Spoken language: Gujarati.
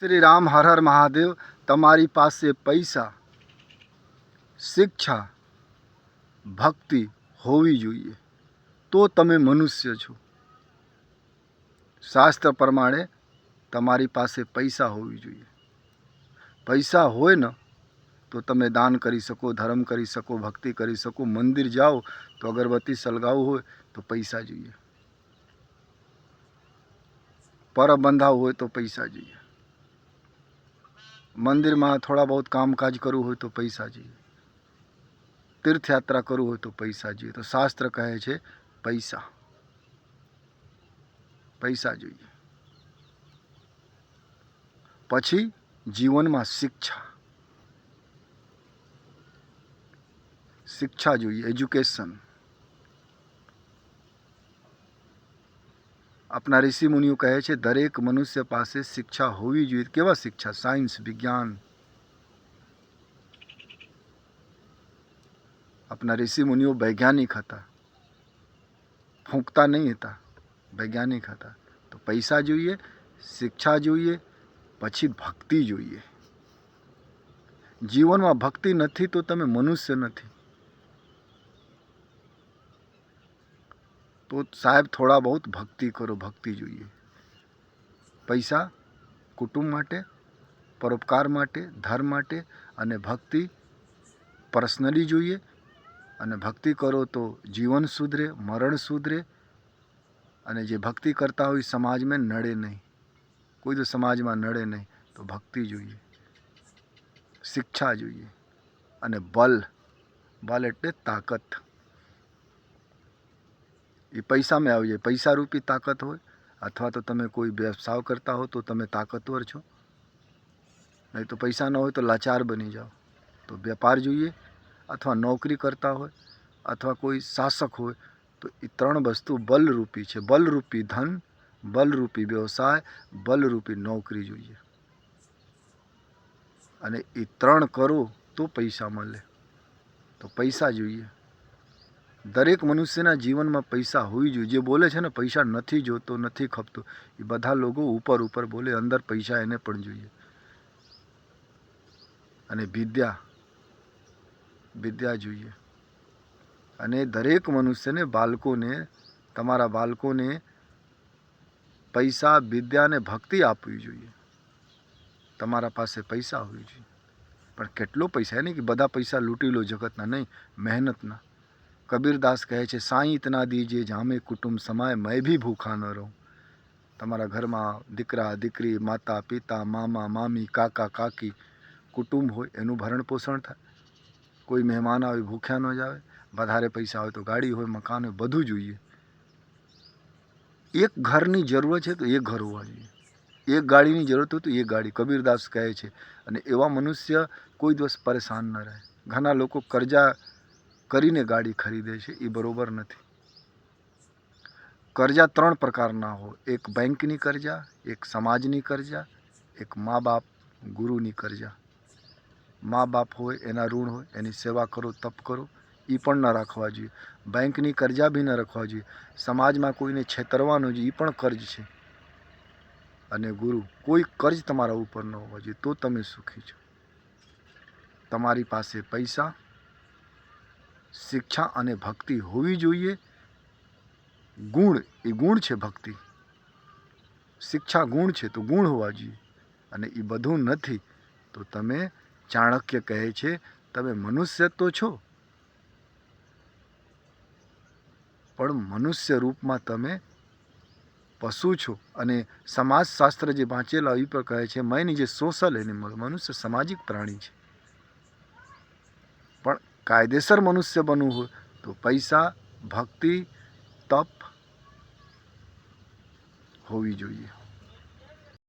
શ્રી રામ હર હર મહાદેવ, તમારી પાસે પૈસા, શિક્ષા, ભક્તિ હોવી જોઈએ. તો તમે મનુષ્ય છો. શાસ્ત્ર પ્રમાણે તમારી પાસે પૈસા હોવી જોઈએ. પૈસા હોય ને, તો તમે દાન કરી શકો, ધર્મ કરી શકો, ભક્તિ કરી શકો, મંદિર જાઓ, તો અગરબત્તી સળગાવવું હોય, તો પૈસા જોઈએ. પર બંધાવવું હોય તો પૈસા જોઈએ. મંદિરમાં થોડા બહુ કામકાજ કરવું હોય તો પૈસા જોઈએ. તીર્થયાત્રા કરવું હોય તો પૈસા જોઈએ. તો શાસ્ત્ર કહે છે, પૈસા. પૈસા જોઈએ. પછી જીવનમાં શિક્ષા. શિક્ષા જોઈએ, એજ્યુકેશન. આપણા ઋષિ મુનિઓ કહે છે, દરેક મનુષ્ય પાસે શિક્ષા હોવી જોઈએ. કેવા શિક્ષા? સાયન્સ વિજ્ઞાન. આપણા ઋષિ મુનિઓ વૈજ્ઞાનિક હતા. ફૂંકતા નહીં હતા. વૈજ્ઞાનિક હતા. તો પૈસા જોઈએ, શિક્ષા જોઈએ, પછી ભક્તિ જોઈએ. જીવનમાં ભક્તિ નથી તો તમે મનુષ્ય નથી. તો સાહેબ થોડા બહુ ભક્તિ કરો ભક્તિ જોઈએ પૈસા કુટુંબ માટે પરોપકાર માટે ધર્મ માટે અને ભક્તિ પર્સનલી જોઈએ અને ભક્તિ કરો તો જીવન સુધરે મરણ સુધરે અને જે ભક્તિ કરતા હોય સમાજમાં નડે નહીં કોઈ તો સમાજમાં નડે નહીં તો ભક્તિ જોઈએ શિક્ષા જોઈએ અને બલ બલ એટલે તાકાત એ પૈસામાં આવી જાય. પૈસા રૂપી તાકાત હોય અથવા તો તમે કોઈ વ્યવસાય કરતા હો તો તમે તાકતવર છો. નહીં તો પૈસા ન હોય તો લાચાર બની જાઓ. તો વેપાર જોઈએ અથવા નોકરી કરતા હોય અથવા કોઈ શાસક હોય તો એ ત્રણ વસ્તુ બલરૂપી છે. બલરૂપી ધન, બલરૂપી વ્યવસાય, બલરૂપી નોકરી જોઈએ. અને એ ત્રણ કરો તો પૈસા મળે. તો પૈસા જોઈએ. દરેક મનુષ્યના જીવનમાં પૈસા હોવી જોઈએ. જે બોલે છે ને, પૈસા નથી જોતો, નથી ખપતો. એ બધા લોકો ઉપર ઉપર બોલે, અંદર પૈસા એને પણ જોઈએ. અને વિદ્યા વિદ્યા જોઈએ. અને દરેક મનુષ્યને, બાળકોને, તમારા બાળકોને પૈસા વિદ્યા અને ભક્તિ આપવી જોઈએ. તમારા પાસે પૈસા હોવી જોઈએ. પણ કેટલો પૈસા? નહીં કે બધા પૈસા લૂંટી લો જગતના, નહીં, મહેનતના. કબીરદાસ કહે છે, સાંઈ ઇતના દીજે જામે કુટુંબ સમાય, મેં ભી ભૂખા ન રહું. તમારા ઘરમાં દીકરા, દીકરી, માતા, પિતા, મામા, મામી, કાકા, કાકી, કુટુંબ હોય, એનું ભરણ પોષણ થાય. કોઈ મહેમાન આવે, ભૂખ્યા ન જાવે. વધારે પૈસા હોય તો ગાડી હોય, મકાન હોય, બધું જોઈએ. એક ઘરની જરૂર છે તો એક ઘર હોવા જોઈએ. એક ગાડીની જરૂરત હોય તો એક ગાડી. કબીરદાસ કહે છે, અને એવા મનુષ્ય કોઈ દિવસ પરેશાન ન રહે. ઘણા લોકો કરજા કરીને ગાડી ખરીદે છે, એ બરાબર નથી. કરજા ત્રણ પ્રકારના હોય. એક બેંકની કરજા, એક સમાજની કરજા, એક મા બાપ ગુરુની કરજા. મા બાપ હોય, એના ઋણ હોય, એની સેવા કરો, તપ કરો એ પણ ન રાખવા જોઈએ. બેંકની કરજા બી ન રાખવા જોઈએ. સમાજમાં કોઈને છેતરવાનું જોઈએ એ પણ કર્જ છે. અને ગુરુ, કોઈ કર્જ તમારા ઉપર ન હોવા જોઈએ, તો તમે સુખી છો. તમારી પાસે પૈસા શિક્ષા અને ભક્તિ હોવી જોઈએ. ગુણ, એ ગુણ છે ભક્તિ. શિક્ષા ગુણ છે તો ગુણ હોવા જોઈએ. અને એ બધું નથી તો તમે ચાણક્ય કહે છે, તમે મનુષ્ય તો છો. પણ મનુષ્ય રૂપમાં તમે પશુ છો. અને સમાજશાસ્ત્ર જે વાંચેલા એ પર કહે છે મેં જે સોશલ એનિમલ મનુષ્ય સામાજિક પ્રાણી છે. કાયદેસર મનુષ્ય બનવું હોય તો પૈસા ભક્તિ તપ હોવી જોઈએ.